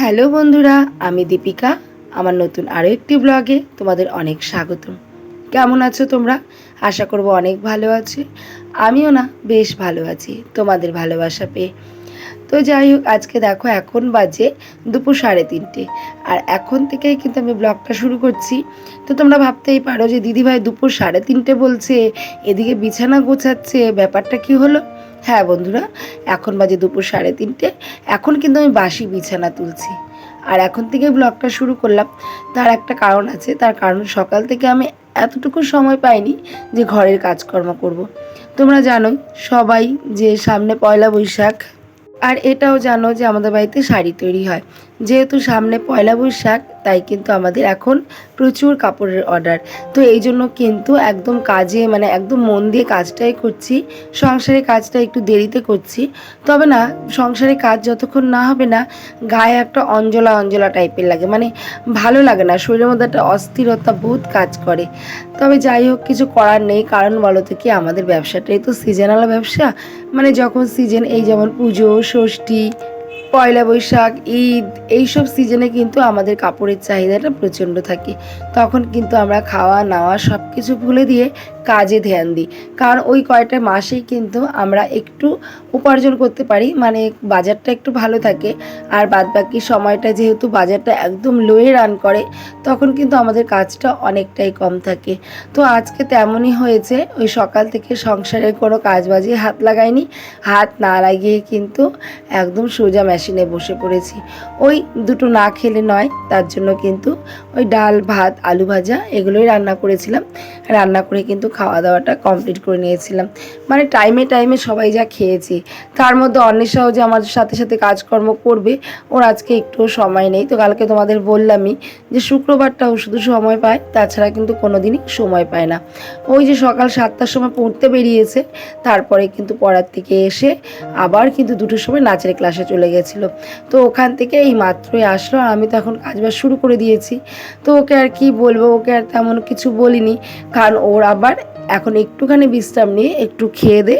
Hello বন্ধুরা, আমি দীপিকা। আমার নতুন আরও একটি ব্লগে তোমাদের অনেক স্বাগত কেমন আছো তোমরা? আশা করব অনেক ভালো আছো। আমিও না, বেশ ভালো আছি। তোমাদের ভালোবাসা পেয়ে। তো যাই হোক, আজকে দেখো, এখন বাজে দুপুর সাড়ে তিনটে। আর এখন থেকেই কিন্তু আমি ব্লগটা শুরু করছি। তো তোমরা ভাবতেই পারো যে দিদিভাই দুপুর সাড়ে তিনটে বলছে, এদিকে বিছানা গোছাচ্ছে, ব্যাপারটা কি হলো? হ্যাঁ বন্ধুরা, এখন বাজে দুপুর সাড়ে তিনটে। এখন কিন্তু আমি বাসি বিছানা তুলছি। আর এখন থেকে ব্লগটা শুরু করলাম। তার একটা কারণ আছে, তার কারণ সকাল থেকে আমি এতটুকু সময় পাইনি যে ঘরের কাজকর্ম করব। তোমরা জানোই, সবাই যে সামনে পয়লা বৈশাখ, আর এটাও জানো যে আমাদের বাড়িতে শাড়ি তৈরি হয়। যেহেতু সামনে পয়লা বৈশাখ, তাই কিন্তু আমাদের এখন প্রচুর কাপড়ের অর্ডার তো এই জন্য কিন্তু একদম কাজে মানে একদম মন দিয়ে কাজটাই করছি, সংসারের কাজটা একটু দেরিতে করছি। তবে না সংসারে কাজ যতক্ষণ না হবে না, গায়ে একটা অঞ্জলা অঞ্জলা টাইপের লাগে মানে ভালো লাগে না, শরীরের মধ্যে একটা অস্থিরতা বহুত কাজ করে। তবে যাই হোক, কিছু করার নেই, কারণ বলো তো কি, আমাদের ব্যবসাটাই তো সিজনাল ব্যবসা। মানে যখন সিজন এই যেমন পুজো, ষষ্ঠী পয়লা বৈশাখ, ঈদ, এইসব সিজনে কিন্তু আমাদের কাপড়ের চাহিদাটা প্রচণ্ড থাকে। তখন কিন্তু আমরা খাওয়া, নাওয়া সব কিছু ভুলে দিয়ে কাজে ধ্যান দিই। কারণ ওই কয়টা মাসেই কিন্তু আমরা একটু উপার্জন করতে পারি। মানে বাজারটা একটু ভালো থাকে। আর বাদ বাকি সময়টা যেহেতু বাজারটা একদম লোয়ে রান করে, তখন কিন্তু আমাদের কাজটা অনেকটাই কম থাকে। তো আজকে তেমনই হয়েছে, ওই সকাল থেকে সংসারের কোনো কাজ বাজে হাত লাগাইনি। হাত না লাগিয়ে কিন্তু একদম সোজা মেশিনে বসে পড়েছি। ওই দুটো না খেলে নয়, তার জন্য কিন্তু ওই ডাল, ভাত, আলু ভাজা এগুলোই রান্না করেছিলাম। রান্না করে কিন্তু খাওয়া দাওয়াটা কমপ্লিট করে নিয়েছিলাম। মানে টাইমে টাইমে সবাই যা খেয়েছি, তার মধ্যে অন্বেষাও যে আমার সাথে সাথে কাজকর্ম করবে, ওর আজকে একটু সময় নেই। তো কালকে তোমাদের বললামই যে শুক্রবারটাও শুধু সময় পায়, তাছাড়া কিন্তু কোনো দিনই সময় পায় না। ওই যে সকাল সাতটার সময় পড়তে বেরিয়েছে, তারপরে কিন্তু পড়ার থেকে এসে আবার কিন্তু দুটোর সময় নাচের ক্লাসে চলে গেছিল। তো ওখান থেকে এই মাত্রই আসলো, আর আমি তো এখন কাজবাজ শুরু করে দিয়েছি। তো ওকে আর কি বলব, ওকে আর তেমন কিছু বলিনি, কারণ ওর আবার এখন একটুখানি বিশ্রাম নিয়ে একটু খেয়ে দে,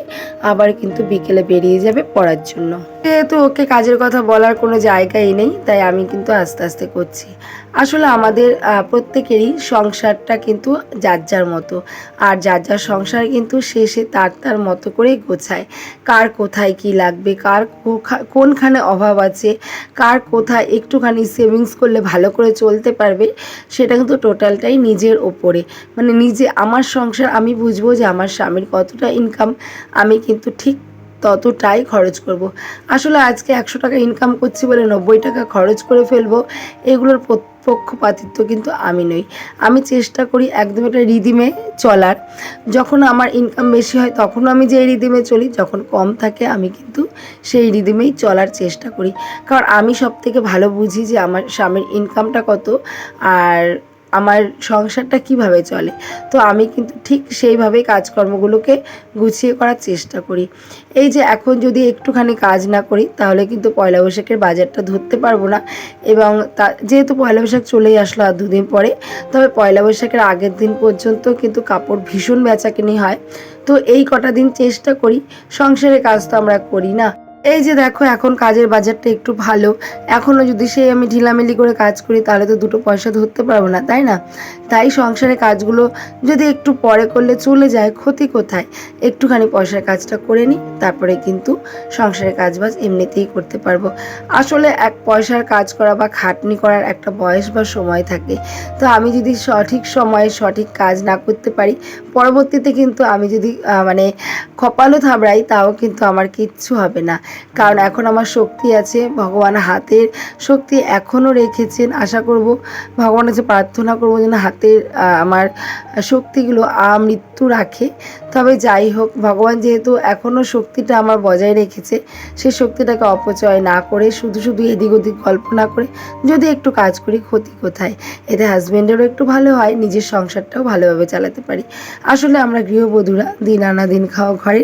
আবার কিন্তু বিকেলে বেরিয়ে যাবে পড়ার জন্য। যেহেতু ওকে কাজের কথা বলার কোনো জায়গাই নেই, তাই আমি কিন্তু আস্তে আস্তে করছি। আসলে আমাদের প্রত্যেকেরই সংসারটা কিন্তু যার যার মতো। আর যার যার সংসার কিন্তু শেষে তার তার মতো করেই গোছায়। কার কোথায় কি লাগবে, কার কোনখানে অভাব আছে, কার কোথায় একটুখানি সেভিংস করলে ভালো করে চলতে পারবে, সেটা কিন্তু টোটালটাই নিজের ওপরে। মানে নিজে, আমার সংসার আমি বুঝব যে আমার স্বামীর কতটা ইনকাম আমি কিন্তু ঠিক ততটাই খরচ করব। আসলে আজকে একশো টাকা ইনকাম করছি বলে নব্বই টাকা খরচ করে ফেলব, এগুলোর পক্ষপাতিত্ব কিন্তু আমি নই। আমি চেষ্টা করি একদম একটা রিদিমে চলার। যখন আমার ইনকাম বেশি হয় তখনও আমি যেই রিদিমে চলি, যখন কম থাকে আমি কিন্তু সেই রিদিমেই চলার চেষ্টা করি। কারণ আমি সব থেকে ভালো বুঝি যে আমার স্বামীর ইনকামটা কত, আর আমার সংসারটা কীভাবে চলে? তো আমি কিন্তু ঠিক সেইভাবেই কাজকর্মগুলোকে গুছিয়ে করার চেষ্টা করি। এই যে এখন যদি একটুখানি কাজ না করি, তাহলে কিন্তু পয়লা বৈশাখের বাজারটা ধরতে পারব না এবং তা, যেহেতু পয়লা বৈশাখ চলেই আসলো আর দুদিন পরে, তবে পয়লা বৈশাখের আগের দিন পর্যন্ত কিন্তু কাপড় ভীষণ বেচাকেনি হয়। তো এই কটা দিন চেষ্টা করি, সংসারের কাজ তো আমরা করি না। এই যে দেখো, এখন কাজের বাজারটা একটু ভালো। এখনও যদি সেই আমি ঢিলামিলি করে কাজ করি, তাহলে তো দুটো পয়সা ধরতে পারব না, তাই না? তাই সংসারের কাজগুলো যদি একটু পরে করলে চলে যায়, ক্ষতি কোথায়? একটুখানি পয়সার কাজটা করে নিই তারপরে কিন্তু সংসারের কাজবাজ এমনিতেই করতে পারব। আসলে এক পয়সার কাজ করা বা খাটনি করার একটা বয়স বা সময় থাকে। তো আমি যদি সঠিক সময়ে সঠিক কাজ না করতে পারি, পরবর্তীতে কিন্তু আমি যদি মানে কপালও থাবড়াই, তাও কিন্তু আমার কিচ্ছু হবে না। কারণ এখন আমার শক্তি আছে, ভগবান হাতের শক্তি এখনও রেখেছেন। আশা করব ভগবানের কাছে প্রার্থনা করব যেন হাতের আমার শক্তিগুলো আমৃত্যু রাখে। তবে যাই হোক, ভগবান যেহেতু এখনও শক্তিটা আমার বজায় রেখেছে সেই শক্তিটাকে অপচয় না করে, শুধু শুধু এদিক ওদিক গল্প না করে, যদি একটু কাজ করি, ক্ষতি কোথায়? এতে হাজব্যান্ডেরও একটু ভালো হয়, নিজের সংসারটাও ভালোভাবে চালাতে পারি। আসলে আমরা গৃহবধূরা, দিন আনা দিন খাওয়া ঘরে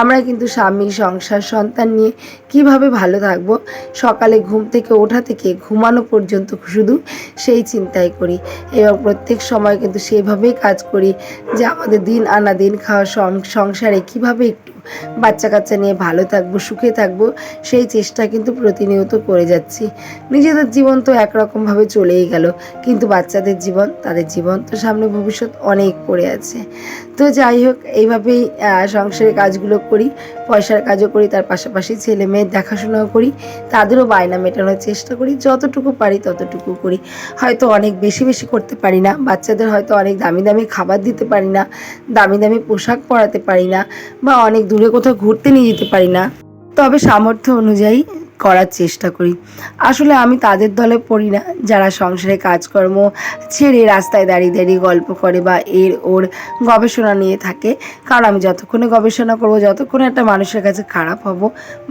আমরা কিন্তু স্বামী, সংসার, সন্তান নিয়ে কীভাবে ভালো থাকব? সকালে ঘুম থেকে ওঠা থেকে ঘুমানো পর্যন্ত শুধু সেই চিন্তাই করি। এবং প্রত্যেক সময় কিন্তু সেইভাবেই কাজ করি যে আমাদের দিন আনা দিন খাওয়া সংসারে কীভাবে একটু বাচ্চা কাচ্চা নিয়ে ভালো থাকব, সুখে থাকব, সেই চেষ্টা কিন্তু প্রতিনিয়ত করে যাচ্ছি। নিজেদের জীবন তো একরকমভাবে চলেই গেল, কিন্তু বাচ্চাদের জীবন, তাদের জীবন তো সামনে ভবিষ্যৎ অনেক পড়ে আছে। তো যাই হোক, এইভাবেই সংসারের কাজগুলো করি, পয়সার কাজও করি, তার পাশাপাশি ছেলে মেয়ের দেখাশোনাও করি, তাদেরও বায়না মেটানোর চেষ্টা করি, যতটুকু পারি ততটুকু করি। হয়তো অনেক বেশি বেশি করতে পারি না, বাচ্চাদের হয়তো অনেক দামি দামি খাবার দিতে পারি না, দামি দামি পোশাক পরাতে পারি না, বা অনেক দূরে কোথাও ঘুরতে নিয়ে যেতে পারি না। তবে সামর্থ্য অনুযায়ী করার চেষ্টা করি। আসলে আমি তাদের দলে পড়ি না, যারা সংসারে কাজকর্ম ছেড়ে রাস্তায় দাঁড়িয়ে দাঁড়িয়ে গল্প করে বা এর ওর গবেষণা নিয়ে থাকে। কারণ আমি যতক্ষণে গবেষণা করব, যতক্ষণে একটা মানুষের কাছে খারাপ হব,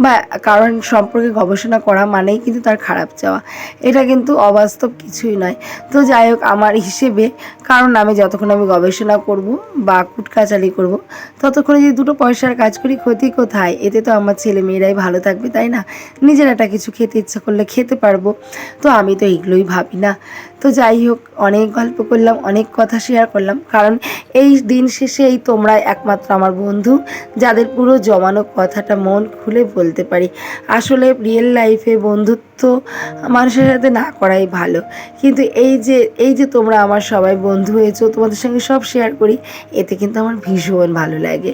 বা কারণ সম্পর্কে গবেষণা করা মানেই কিন্তু তার খারাপ চাওয়া। এটা কিন্তু অবাস্তব কিছুই নয়। তো যাই হোক, আমার হিসেবে, কারণ আমি যতক্ষণ আমি গবেষণা করব বা কুটকাচালি করব, ততক্ষণে যদি দুটো পয়সার কাজ করি, ক্ষতি কোথায়? এতে তো আমার ছেলে মেয়েরাই ভালো থাকবে, তাই না? নিজের একটা কিছু খেতে ইচ্ছা করলে খেতে পারব। তো আমি তো এগুলোই ভাবি না। তো যাই হোক, অনেক গল্প করলাম, অনেক কথা শেয়ার করলাম। কারণ এই দিন শেষে এই তোমরা একমাত্র আমার বন্ধু, যাদের পুরো জমানো কথাটা মন খুলে বলতে পারি। আসলে রিয়েল লাইফে বন্ধুত্ব মানুষের সাথে না করাই ভালো। কিন্তু এই যে এই যে তোমরা আমার সবাই বন্ধু হয়েছো, তোমাদের সঙ্গে সব শেয়ার করি, এতে কিন্তু আমার ভীষণ ভালো লাগে।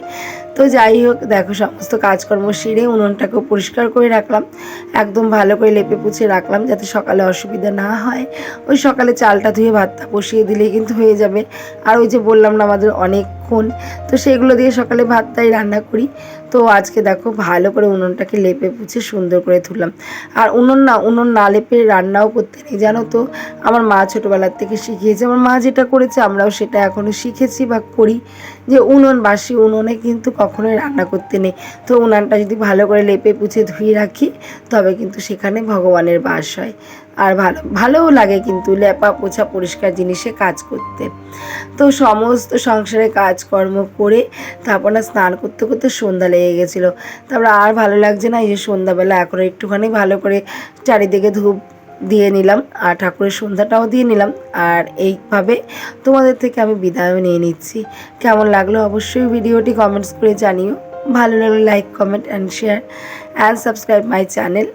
তো যাই হোক, দেখো সমস্ত কাজকর্ম সেরে উনুনটাকেও পরিষ্কার করে রাখলাম। একদম ভালো করে লেপে পুছে রাখলাম, যাতে সকালে অসুবিধা না হয়। ওই সকালে চালটা ধুয়ে ভাতটা বসিয়ে দিলেই কিন্তু হয়ে যাবে। আর ওই যে বললাম না আমাদের অনেকক্ষণ তো সেগুলো দিয়ে সকালে ভাতটাই রান্না করি। তো আজকে দেখো ভালো করে উনুনটাকে লেপে পুছে সুন্দর করে তুললাম আর উনুন না উনুন না লেপে রান্নাও করতে নেই, জানো তো। আমার মা ছোটোবেলার থেকে শিখিয়েছে, আমার মা যেটা করেছে আমরাও সেটা এখনও শিখেছি বা করি। যে উনুন বাসি, উনুনে কিন্তু কখনোই রান্না করতে নেই। তো উনানটা যদি ভালো করে লেপে পুছে ধুয়ে রাখি, তবে কিন্তু সেখানে ভগবানের বাস হয়। আর ভালো, ভালোও লাগে কিন্তু লেপা পোছা পরিষ্কার জিনিসে কাজ করতে। তো সমস্ত সংসারে কাজকর্ম করে তারপর না স্নান করতে করতে সন্ধ্যা লেগে গেছিল। তারপর আর ভালো লাগছে না, এই যে সন্ধ্যাবেলা এখন একটুখানি ভালো করে চারিদিকে ধূপ দিয়ে নিলাম আর ঠাকুরের সন্ধ্যাটাও দিয়ে নিলাম। আর এইভাবে তোমাদের থেকে আমি বিদায়ও নিয়ে নিচ্ছি। কেমন লাগল অবশ্যই ভিডিওটি কমেন্টস করে জানিও। ভালো লাগলে like comment and share and subscribe my channel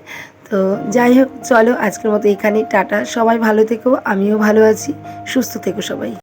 তো যাই হোক, চলো আজকের মতো এখানেই, টাটা। সবাই ভালো থেকো, আমিও ভালো আছি। সুস্থ থেকো সবাই।